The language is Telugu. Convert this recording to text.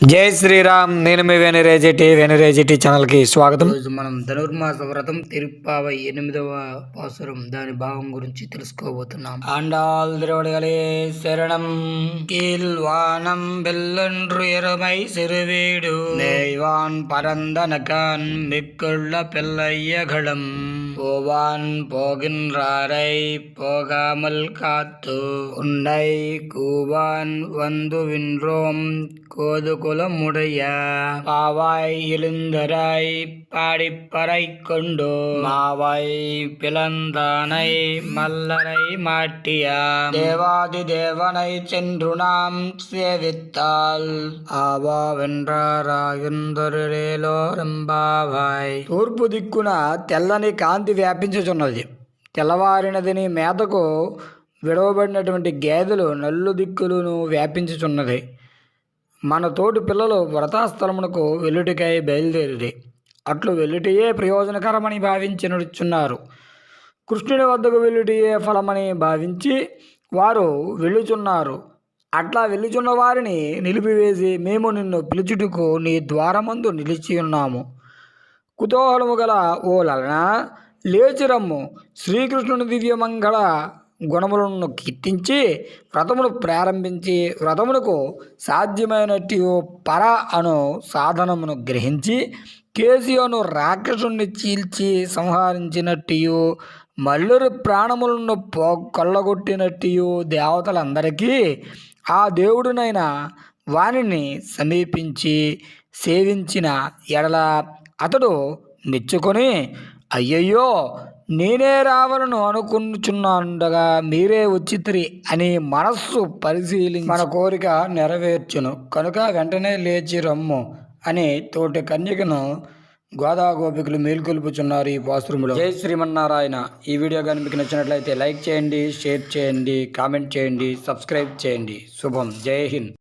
జై శ్రీరామ్ నేను మీ వెనరేజిటి వెనరేజిటి ఛానల్కి స్వాగతం ఈరోజు మనం ధనుర్మాస వ్రతం తిరుప్పావై ఎనిమిదవ పాసురం దాని భావం గురించి తెలుసుకోబోతున్నాం ஆண்டாள் திருவடிகளே சரணம் கீழ்வானம் வெல்லொன்று எருமை சிறுவீடு நெய்வான் பரந்தனகான் மிக்குள்ள பெல்லையகளும் போவான் போகின்றாரை போகாமல் காத்து உன்னை கூவான் வந்து வின்றோம் கோதுகுலமுடைய பாவாய் எழுந்தராய் பாடிப்பறை கொண்டு மாவாய் பிளந்தானை மல்லரை மாட்டியா தேவாதி தேவனை சென்று நாம் சேவித்தால் ஆவா వెంట్రారాయుందరులేలోరంబావాయ్ తూర్పు దిక్కున తెల్లని కాంతి వ్యాపించుచున్నది తెల్లవారినదిని మేతకు విడవబడినటువంటి గేదెలు నల్లు దిక్కులను వ్యాపించుచున్నది మన తోటి పిల్లలు వ్రతాస్థలమునకు వెల్లుటికై బయలుదేరిది అట్లు వెల్లుటియే ప్రయోజనకరమని భావించి నడుచున్నారు కృష్ణుని వద్దకు వెళ్ళుటియే ఫలమని భావించి వారు వెళ్ళుచున్నారు. అట్లా వెళ్ళుచున్న వారిని నిలిపివేసి మేము నిన్ను పిలుచుటకు నీ ద్వారమందు నిలిచి ఉన్నాము. కుతూహలము గల ఓ లలన లేచిరమ్ము. శ్రీకృష్ణుని దివ్యమంగళ గుణములను కీర్తించి వ్రతమును ప్రారంభించి వ్రతమునకు సాధ్యమైనట్టు పర అను సాధనమును గ్రహించి కేసి అను రాక్షసుని చీల్చి సంహరించినట్టు మల్లురి ప్రాణములను పో కొల్లగొట్టినట్టు దేవతలందరికీ ఆ దేవుడునైన వానిని సమీపించి సేవించిన ఎడల అతడు మెచ్చుకొని అయ్యయ్యో నేనే రావాలను అనుకుంటున్నాండగా మీరే వచ్చిత్రి అని మనస్సు పరిశీలించి మన కోరిక నెరవేర్చును. కనుక వెంటనే లేచి రమ్ము అని తోటి కన్యకను గోదా గోపికలు మేల్కొల్పుచున్నారు ఈ వాష్రూమ్లో. జై శ్రీమన్నారాయణ. ఈ వీడియో కానీ మీకు నచ్చినట్లయితే లైక్ చేయండి షేర్ చేయండి కామెంట్ చేయండి సబ్స్క్రైబ్ చేయండి. శుభం. జై హింద్.